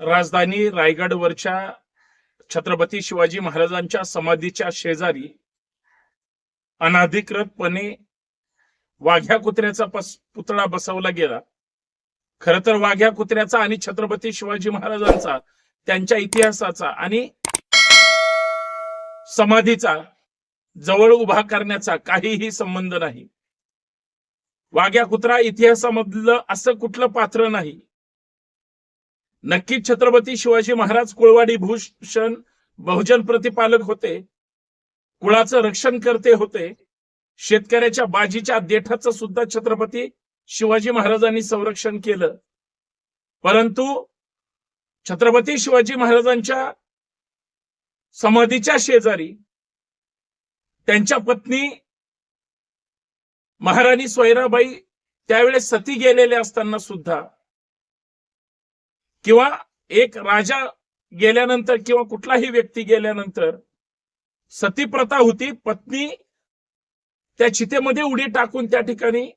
राजधानी रायगडवरच्या छत्रपती शिवाजी महाराजांच्या समाधीच्या शेजारी अनाधिकृतपणे वाघ्या कुत्र्याचा पुतळा बसवला गेला. खर तर वाघ्या कुत्र्याचा आणि छत्रपती शिवाजी महाराजांचा त्यांच्या इतिहासाचा आणि समाधीचा जवळ उभा करण्याचा काहीही संबंध नाही. वाघ्या कुत्रा इतिहासामधलं असं कुठलं पात्र नाही. नक्कीच छत्रपती शिवाजी महाराज कुळवाडी भूषण बहुजन प्रतिपालक होते. कुळाचं रक्षण करते होते. शेतकऱ्याच्या बाजीच्या देठाचं सुद्धा छत्रपती शिवाजी महाराजांनी संरक्षण केलं. परंतु छत्रपती शिवाजी महाराजांच्या समाधीच्या शेजारी त्यांच्या पत्नी महाराणी सोयराबाई त्यावेळेस सती गेलेले असताना सुद्धा किंवा एक राजा गेल्यानंतर किंवा कुठलाही व्यक्ती गेल्यानंतर सती प्रथा होती पत्नी त्या चितेमध्ये उडी टाकून त्या ठिकाणी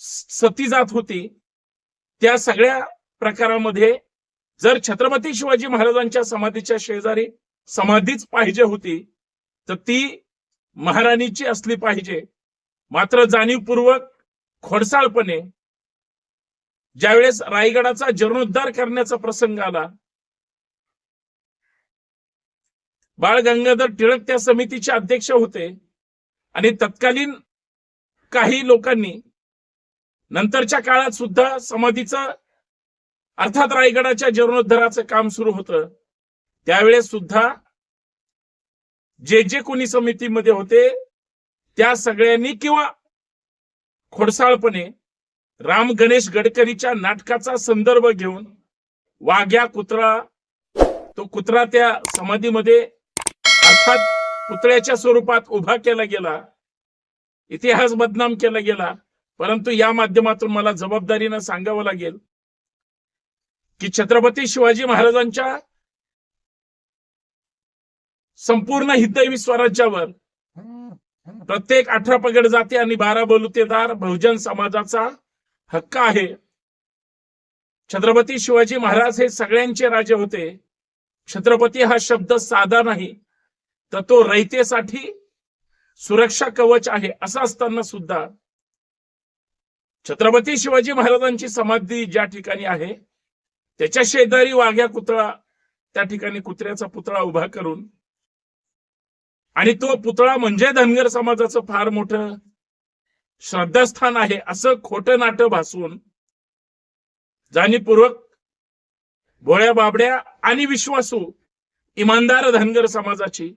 सती जात होती. त्या सगळ्या प्रकारामध्ये जर छत्रपती शिवाजी महाराजांच्या समाधीच्या शेजारी समाधीच पाहिजे होती तर ती महाराणीची असली पाहिजे. मात्र जाणीवपूर्वक खोडसाळपणे ज्यावेळेस रायगडाचा जीर्णोद्धार करण्याचा प्रसंग आला बाळ गंगाधर टिळक त्या समितीचे अध्यक्ष होते आणि तत्कालीन काही लोकांनी नंतरच्या काळात सुद्धा समाधीचं अर्थात रायगडाच्या जीर्णोद्धाराचं काम सुरू होतं. त्यावेळेस सुद्धा जे जे कोणी समितीमध्ये होते त्या सगळ्यांनी किंवा खोडसाळपणे राम गणेश गडकरीच्या नाटकाचा संदर्भ घेऊन वाघ्या कुत्रा तो कुत्रा त्या समाधीमध्ये अर्थात पुतळ्याच्या स्वरूपात उभा केला गेला. इतिहास बदनाम केला गेला. परंतु या माध्यमातून मला जबाबदारीनं सांगावं लागेल की छत्रपती शिवाजी महाराजांच्या संपूर्ण हितदैवी स्वराज्यावर प्रत्येक अठरा पगड जाती आणि बारा बलुतेदार बहुजन समाजाचा हक्क आहे. छत्रपती शिवाजी महाराज हे सगळ्यांचे राजे होते. छत्रपती हा शब्द साधा नाही तर तो रयतेसाठी सुरक्षा कवच आहे असं असताना सुद्धा छत्रपती शिवाजी महाराजांची समाधी ज्या ठिकाणी आहे त्याच्या शेजारी वाघ्या कुत्रा त्या ठिकाणी कुत्र्याचा पुतळा उभा करून आणि तो पुतळा म्हणजे धनगर समाजाचं फार मोठं श्रद्धास्थान आहे असं खोटं नाटं भासून जाणीवपूर्वक भोळ्या बाबड्या आणि विश्वासू इमानदार धनगर समाजाची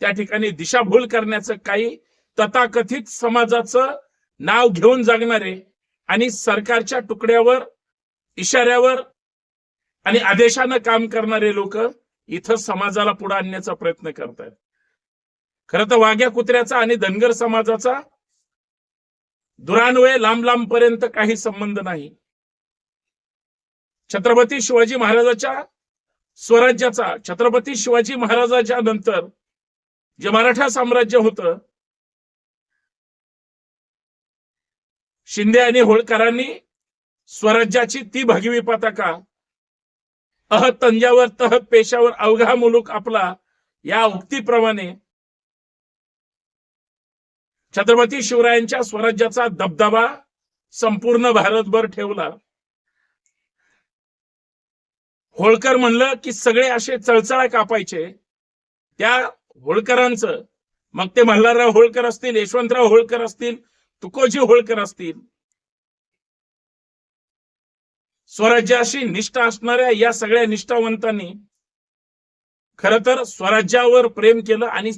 त्या ठिकाणी दिशाभूल करण्याचं काही तथाकथित समाजाचं नाव घेऊन जगणारे आणि सरकारच्या तुकड्यावर इशाऱ्यावर आणि आदेशानं काम करणारे लोक इथं समाजाला पुढे आणण्याचा प्रयत्न करतायत. खरं तर वाघ्या कुत्र्याचा आणि धनगर समाजाचा दुरान्वये लांब लांब पर्यंत काही संबंध नाही. छत्रपती शिवाजी महाराजाच्या स्वराज्याचा छत्रपती शिवाजी महाराजाच्या नंतर जे मराठा साम्राज्य होत शिंदे आणि होळकरांनी स्वराज्याची ती भगवी पताका अह तंजावर तह पेशावर अवघा मुलूक आपला या उक्तीप्रमाणे छत्रपती शिवरायांच्या स्वराज्याचा दबदबा संपूर्ण भारतभर ठेवला. होळकर म्हणलं की सगळे असे चळचळा कापायचे. त्या होळकरांचं मग ते मल्हारराव होळकर असतील यशवंतराव होळकर असतील तुकोजी होळकर असतील. स्वराज्याशी निष्ठा असणाऱ्या या सगळ्या निष्ठावंतांनी खर तर स्वराज्यावर प्रेम केलं आणि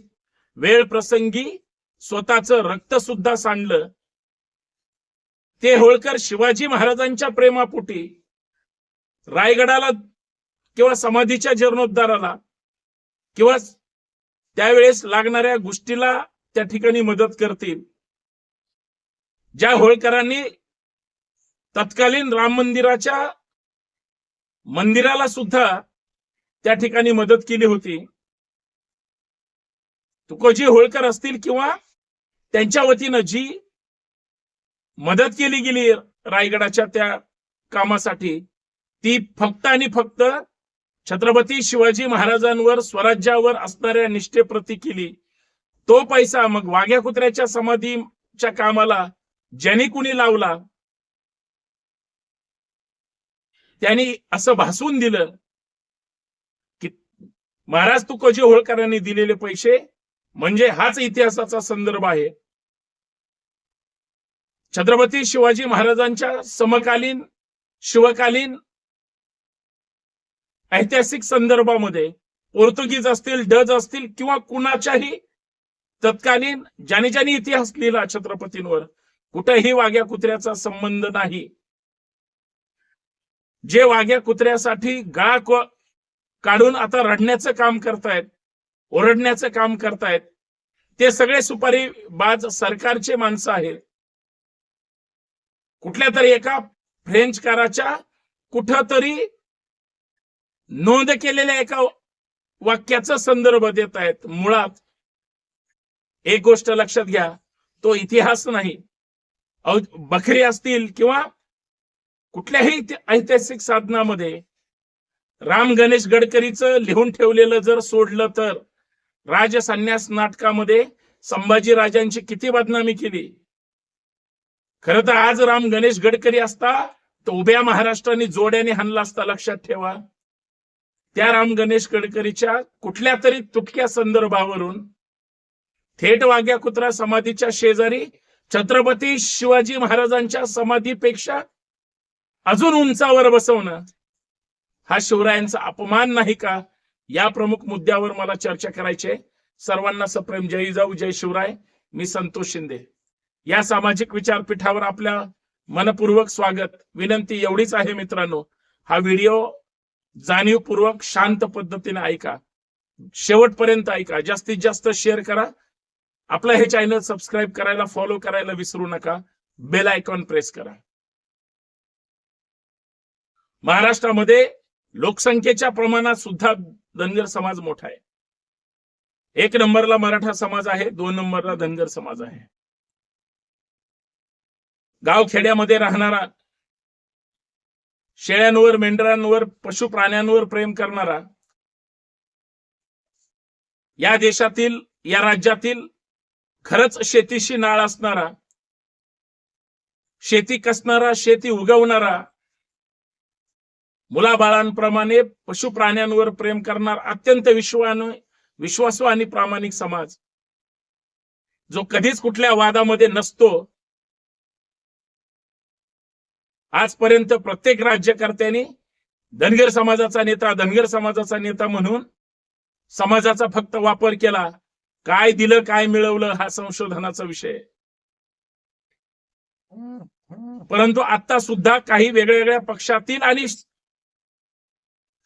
वेळ प्रसंगी स्वतःचं रक्त सुद्धा सांडलं. ते होळकर शिवाजी महाराजांच्या प्रेमापोटी रायगडाला किंवा समाधीच्या जीर्णोद्धाराला किंवा त्यावेळेस लागणाऱ्या गोष्टीला त्या ठिकाणी मदत करतील. ज्या होळकरांनी तत्कालीन राम मंदिराच्या मंदिराला सुद्धा त्या ठिकाणी मदत केली होती. तुकोजी होळकर असतील किंवा त्यांच्या वतीनं जी मदत केली गेली रायगडाच्या त्या कामासाठी ती फक्त आणि फक्त छत्रपती शिवाजी महाराजांवर स्वराज्यावर असणाऱ्या निष्ठेप्रती केली. तो पैसा मग वाघ्या कुत्र्याच्या समाधीच्या कामाला ज्यांनी कुणी लावला त्यांनी असं भासून दिलं की महाराज तुकोजी होळकरांनी दिलेले पैसे म्हणजे हाच इतिहासाचा संदर्भ आहे. छत्रपती शिवाजी महाराजांच्या समकालीन शिवकालीन ऐतिहासिक संदर्भामध्ये पोर्तुगीज असतील डज असतील किंवा कुणाच्याही तत्कालीन ज्याने ज्याने इतिहास लिहिला छत्रपतींवर कुठेही वाघ्या कुत्र्याचा संबंध नाही. जे वाघ्या कुत्र्यासाठी गाळ काढून आता रडण्याचं काम करतायत ओरडण्याचं काम करतायत. ते सगळे सुपारी बाज सरकारचे माणसं आहेत. कुठल्या तरी एका फ्रेंच काराच्या नोंद केलेल्या एका वाक्याचा संदर्भ देत आहेत मुळात एक गोष्ट लक्षात घ्या तो इतिहास नाही. बकरी बखरी असतील किंवा कुठल्याही ऐतिहासिक साधनामध्ये राम गणेश गडकरीचं लिहून ठेवलेलं जर सोडलं तर राजसन्यास नाटकामध्ये संभाजी राजांची किती बदनामी केली? खर तर आज राम गणेश गडकरी असता तर उभ्या महाराष्ट्राने जोड्याने हाणला असता लक्षात ठेवा. त्या राम गणेश गडकरीच्या कुठल्या तरी तुटक्या संदर्भावरून थेट वाघ्या कुत्रा समाधीच्या शेजारी छत्रपती शिवाजी महाराजांच्या समाधीपेक्षा अजून उंचावर बसवणं हा शिवरायांचा अपमान नाही का? या प्रमुख मुद्द्यावर मला चर्चा करायची आहे. सर्वांना सप्रेम. जय जाऊ जय शिवराय. मी संतोष शिंदे. या सामाजिक विचारपीठावर आपल्या मनपूर्वक स्वागत. विनंती एवढीच आहे मित्रांनो. हा व्हिडिओ जाणीवपूर्वक शांत पद्धतीने ऐका. शेवटपर्यंत ऐका. जास्तीत जास्त शेअर करा. आपलं हे चॅनल सबस्क्राईब करायला फॉलो करायला विसरू नका. बेल आयकॉन प्रेस करा. महाराष्ट्रामध्ये लोकसंख्येच्या प्रमाणात सुद्धा धनगर समाज मोठा आहे. एक नंबरला मराठा समाज आहे दोन नंबरला धनगर समाज आहे. गाव खेड्यामध्ये राहणारा शेळ्यांवर मेंढरांवर पशु प्राण्यांवर प्रेम करणारा या देशातील या राज्यातील खरंच शेतीशी नाळ असणारा शेती कसणारा शेती उगवणारा मुलाबाळांप्रमाणे पशु प्राण्यांवर प्रेम करणार अत्यंत विश्वान विश्वासू आणि प्रामाणिक समाज. जो कधीच कुठल्या वादामध्ये नसतो. आजपर्यंत प्रत्येक राज्यकर्त्यांनी धनगर समाजाचा नेता धनगर समाजाचा नेता म्हणून समाजाचा फक्त वापर केला. काय दिलं काय मिळवलं हा संशोधनाचा विषय परंतु आता सुद्धा काही वेगळ्या वेगळ्या पक्षातील आणि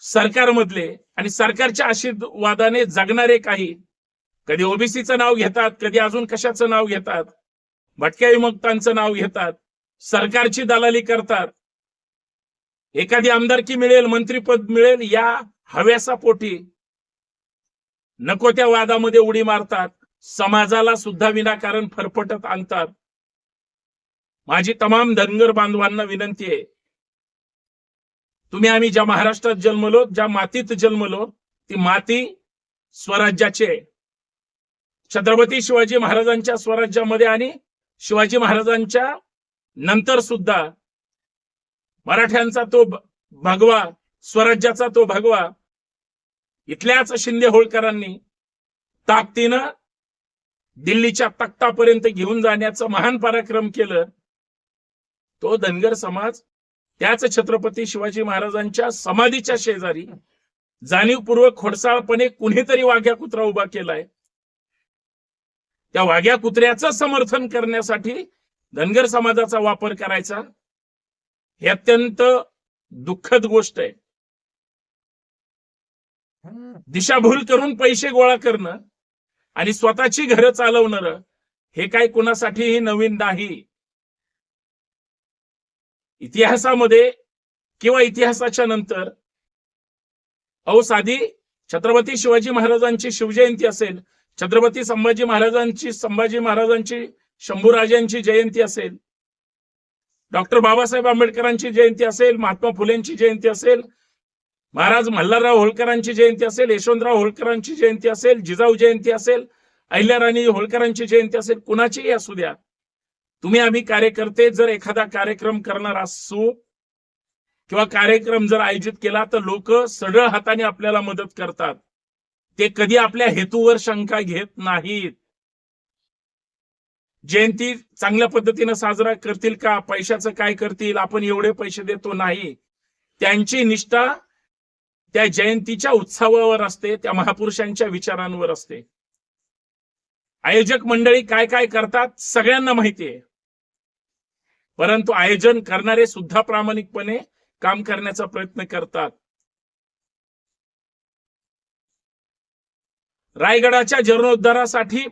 सरकारमधले आणि सरकारच्या आशीर्वादाने जगणारे काही कधी ओबीसीचं नाव घेतात कधी अजून कशाचं नाव घेतात भटक्या विमुक्तांचं नाव घेतात सरकारची दलाली करतात. एखादी आमदारकी मिळेल मंत्रीपद मिळेल या हव्यासा पोटी नको त्या वादामध्ये उडी मारतात. समाजाला सुद्धा विनाकारण फरफटत आणतात. माझी तमाम धनगर बांधवांना विनंती आहे तुम्ही आम्ही ज्या महाराष्ट्रात जन्मलो ज्या मातीत जन्मलो ती माती स्वराज्याची आहे. छत्रपती शिवाजी महाराजांच्या स्वराज्यामध्ये आणि शिवाजी महाराजांच्या नंतर सुद्धा मराठ्यांचा तो भगवा स्वराज्याचा तो भगवा इथल्याच शिंदे होळकरांनी ताकदीनं दिल्लीच्या तख्तापर्यंत घेऊन जाण्याचं महान पराक्रम केलं तो धनगर समाज त्याच छत्रपती शिवाजी महाराजांच्या समाधीच्या शेजारी जाणीवपूर्वक खोडसाळपणे कुणीतरी वाघ्या कुत्रा उभा केलाय. त्या वाघ्या कुत्र्याचं समर्थन करण्यासाठी धनगर समाजाचा वापर करायचा. हे अत्यंत दुःखद गोष्ट आहे. दिशाभूल करून पैसे गोळा करणं आणि स्वतःची घरं चालवणार हे काय कुणासाठीही नवीन नाही. इतिहासामध्ये किंवा इतिहासाच्या नंतर अहो साधी छत्रपती शिवाजी महाराजांची शिवजयंती असेल छत्रपती संभाजी महाराजांची संभाजी महाराजांची शंभूराजांची जयंती असेल डॉक्टर बाबासाहेब आंबेडकरांची जयंती असेल महात्मा फुलेंची जयंती असेल महाराज मल्हारराव होळकरांची जयंती असेल यशवंतराव होळकरांची जयंती असेल जिजाऊ जयंती असेल अहिल्याराणी होळकरांची जयंती असेल कुणाचीही असू द्या. तुम्ही आम्ही कार्यकर्ते जर एखादा कार्यक्रम करणार असू किंवा कार्यक्रम जर आयोजित केला तर लोक सरळ हाताने आपल्याला मदत करतात. ते कधी आपल्या हेतूवर शंका घेत नाहीत. जयंती चांगल्या पद्धतीनं साजरा करतील का? पैशाचं काय करतील? आपण एवढे पैसे देतो नाही. त्यांची निष्ठा त्या जयंतीच्या उत्सवावर असते त्या महापुरुषांच्या विचारांवर असते. आयोजक मंडळी काय काय करतात सगळ्यांना माहिती आहे. परंतु आयोजन करणारे सुद्धा प्रामाणिकपणे काम करण्याचा प्रयत्न करतात. रायगडाच्या जीर्णोद्धारासाठी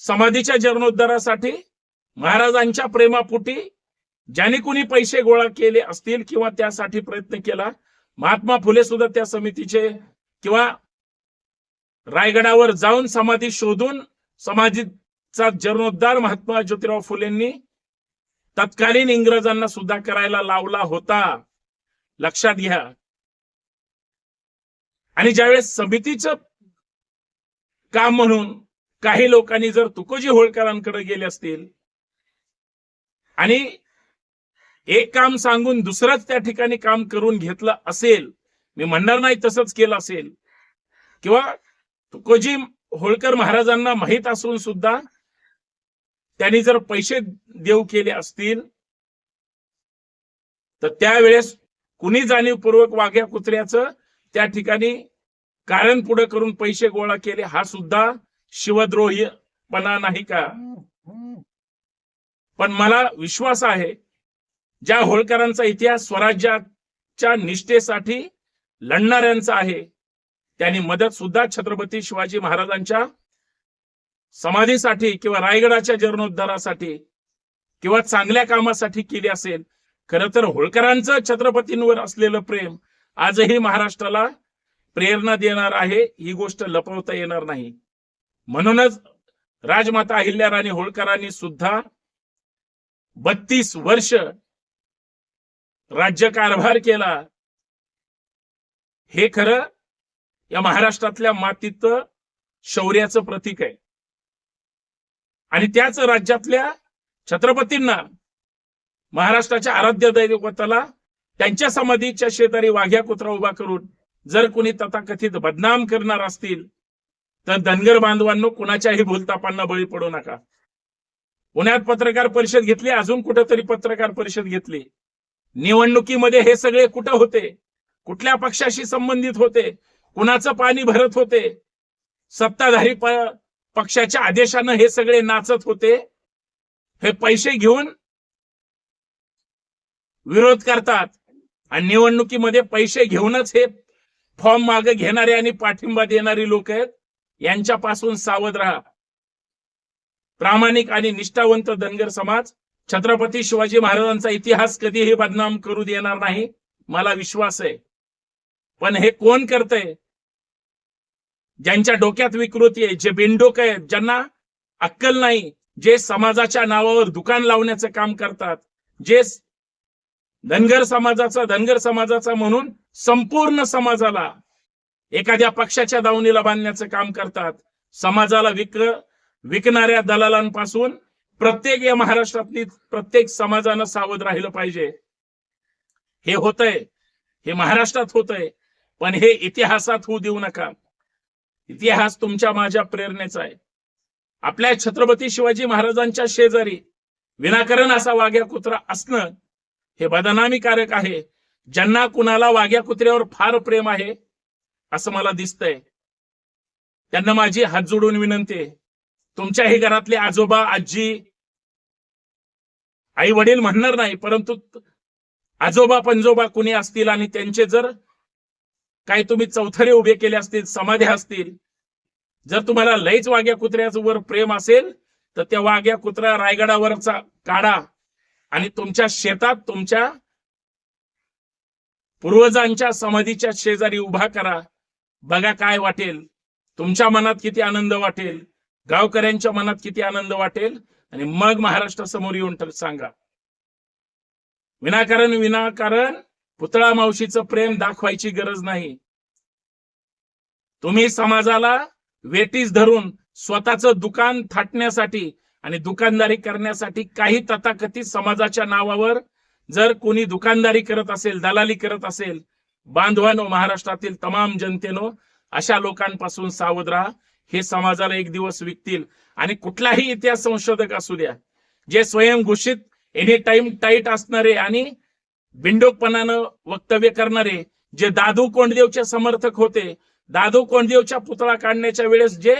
समाधीच्या जीर्णोद्धारासाठी महाराजांच्या प्रेमापोटी ज्याने कुणी पैसे गोळा केले असतील किंवा त्यासाठी प्रयत्न केला महात्मा फुले सुद्धा त्या समितीचे किंवा रायगडावर जाऊन समाधी शोधून समाधीचा जीर्णोद्धार महात्मा ज्योतिराव फुलेंनी तत्कालीन इंग्रजांना सुद्धा करायला लावला होता. लक्षात घ्या. आणि ज्यावेळेस समितीचं काम म्हणून काही लोकांनी जर तुकोजी होळकरांकडे गेले असतील आणि एक काम सांगून दुसरंच त्या ठिकाणी काम करून घेतलं असेल मी म्हणणार नाही तसंच केलं असेल किंवा तुकोजी होळकर महाराजांना माहीत असून सुद्धा त्यांनी जर पैसे देऊ केले असतील तर त्यावेळेस कुणी जाणीवपूर्वक वाघ्या कुत्र्याचं त्या ठिकाणी कारण पुढे करून पैसे गोळा केले हा सुद्धा शिवद्रोहीपणा नाही का? पण मला विश्वास आहे ज्या होळकरांचा इतिहास स्वराज्याच्या निष्ठेसाठी लढणाऱ्यांचा आहे त्यांनी मदत सुद्धा छत्रपती शिवाजी महाराजांच्या समाधीसाठी किंवा रायगडाच्या जीर्णोद्धारासाठी किंवा चांगल्या कामासाठी केली असेल खरं तर होळकरांचं छत्रपतींवर असलेलं प्रेम आजही महाराष्ट्राला प्रेरणा देणार आहे ही गोष्ट लपवता येणार नाही. म्हणूनच राजमाता अहिल्याराणी होळकरांनी सुद्धा बत्तीस वर्ष राज्यकारभार केला. हे खरं या महाराष्ट्रातल्या मातीत शौर्याचं प्रतीक आहे. आणि त्याच राज्यातल्या छत्रपतींना महाराष्ट्राच्या आराध्य दैवताला त्यांच्या समाधीच्या शेजारी वाघ्या कुत्रा उभा करून जर कुणी तथाकथित बदनाम करणार असतील तर धनगर बांधवांनो कुणाच्याही भूलतापांना बळी पडू नका. पुण्यात पत्रकार परिषद घेतली अजून कुठंतरी पत्रकार परिषद घेतली. निवडणुकीमध्ये हे सगळे कुठं होते? कुठल्या पक्षाशी संबंधित होते? कुणाचं पाणी भरत होते? सत्ताधारी पक्षाच्या आदेशानं हे सगळे नाचत होते. हे पैसे घेऊन विरोध करतात. आणि निवडणुकीमध्ये पैसे घेऊनच हे फॉर्म मागे घेणारे आणि पाठिंबा देणारी लोक आहेत. यांच्यापासून सावध राहा. प्रामाणिक आणि निष्ठावंत धनगर समाज छत्रपती शिवाजी महाराजांचा इतिहास कधीही बदनाम करू देणार नाही मला विश्वास आहे. पण हे कोण करतंय? ज्यांच्या डोक्यात विकृती आहे जे बिनडोक आहेत ज्यांना अक्कल नाही जे समाजाच्या नावावर दुकान लावण्याचं काम करतात जे धनगर समाजाचा धनगर समाजाचा म्हणून संपूर्ण समाजाला एखाद्या पक्षाच्या दावणीला बांधण्याचं काम करतात. समाजाला विक विकणाऱ्या दलालांपासून प्रत्येक या महाराष्ट्रातली प्रत्येक समाजानं सावध राहिलं पाहिजे. हे होतंय हे महाराष्ट्रात होतंय पण हे इतिहासात होऊ देऊ नका. इतिहास तुमच्या माझ्या प्रेरणेचा आहे. आपल्या छत्रपती शिवाजी महाराजांच्या शेजारी विनाकारण असा वाघ्या कुत्रा असणं हे बदनामी कारक आहे. ज्यांना कुणाला वाघ्या कुत्र्यावर फार प्रेम आहे असं मला दिसतंय. त्यांना माझी हात जोडून विनंती आहे. तुमच्याही घरातले आजोबा आजी आई वडील म्हणणार नाही परंतु आजोबा पंजोबा कुणी असतील आणि त्यांचे जर काही तुम्ही चौथरे उभे केले असतील समाध्या असतील जर तुम्हाला लईच वाघ्या कुत्र्याचं वर प्रेम असेल तर त्या वाघ्या कुत्रा रायगडावरचा काढा आणि तुमच्या शेतात तुमच्या पूर्वजांच्या समाधीच्या शेजारी उभा करा. बघा काय वाटेल. तुमच्या मनात किती आनंद वाटेल. गावकऱ्यांच्या मनात किती आनंद वाटेल. आणि मग महाराष्ट्रासमोर येऊन तर सांगा. विनाकारण विनाकारण पुतळा मावशीचं प्रेम दाखवायची गरज नाही. तुम्ही समाजाला वेटीस धरून स्वतःचं दुकान थाटण्यासाठी आणि दुकानदारी करण्यासाठी काही तथाकथित समाजाच्या नावावर जर कोणी दुकानदारी करत असेल दलाली करत असेल बांधवानो महाराष्ट्रातील तमाम जनतेनो अशा लोकांपासून सावध राहा. हे समाजाला एक दिवस विकतील. आणि कुठलाही इतिहास संशोधक असू द्या. जे स्वयंघोषित एनी टाइम टाईट असणारे आणि बिंडोकपणानं वक्तव्य करणारे जे दादू कोंडदेवचे समर्थक होते दादू कोंडदेवच्या पुतळा काढण्याच्या वेळेस जे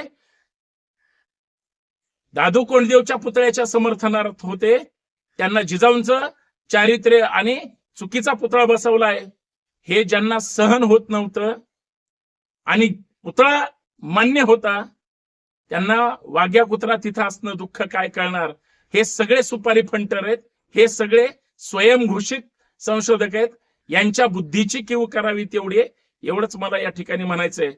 दादू कोंडदेवच्या पुतळ्याच्या समर्थनार्थ होते त्यांना जिजाऊंचं चारित्र्य आणि चुकीचा पुतळा बसवलाय हे ज्यांना सहन होत नव्हतं आणि पुतळा मान्य होता त्यांना वाघ्या कुत्रा तिथं असणं दुःख काय कळणार हे सगळे सुपारी फंटर आहेत हे सगळे स्वयंघोषित संशोधक आहेत. यांच्या बुद्धीची किव करावी तेवढी एवढंच मला या ठिकाणी म्हणायचंय.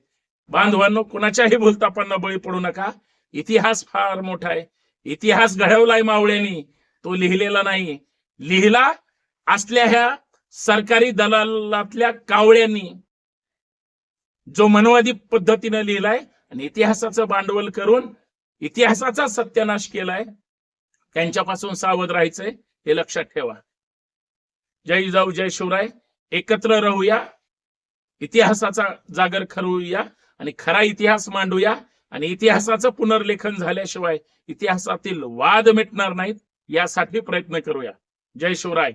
बांधवांनो कुणाच्याही भूलतापांना बळी पडू नका. इतिहास फार मोठा आहे. इतिहास घडवलाय मावळ्यांनी. तो लिहिलेला नाही. लिहिला असल्या ह्या सरकारी दलालातल्या कावळ्यांनी. जो मनवादी पद्धतीनं लिहिलाय आणि इतिहासाचं भांडवल करून इतिहासाचा सत्यानाश केलाय. त्यांच्यापासून सावध राहायचंय. हे लक्षात ठेवा. जय जाऊ जय शिवराय. एकत्र राहूया. इतिहासाचा जागर खरवूया आणि खरा इतिहास मांडूया आणि इतिहासाचं पुनर्लेखन झाल्याशिवाय इतिहासातील वाद मिटणार नाहीत यासाठी प्रयत्न करूया. जय शिवराय.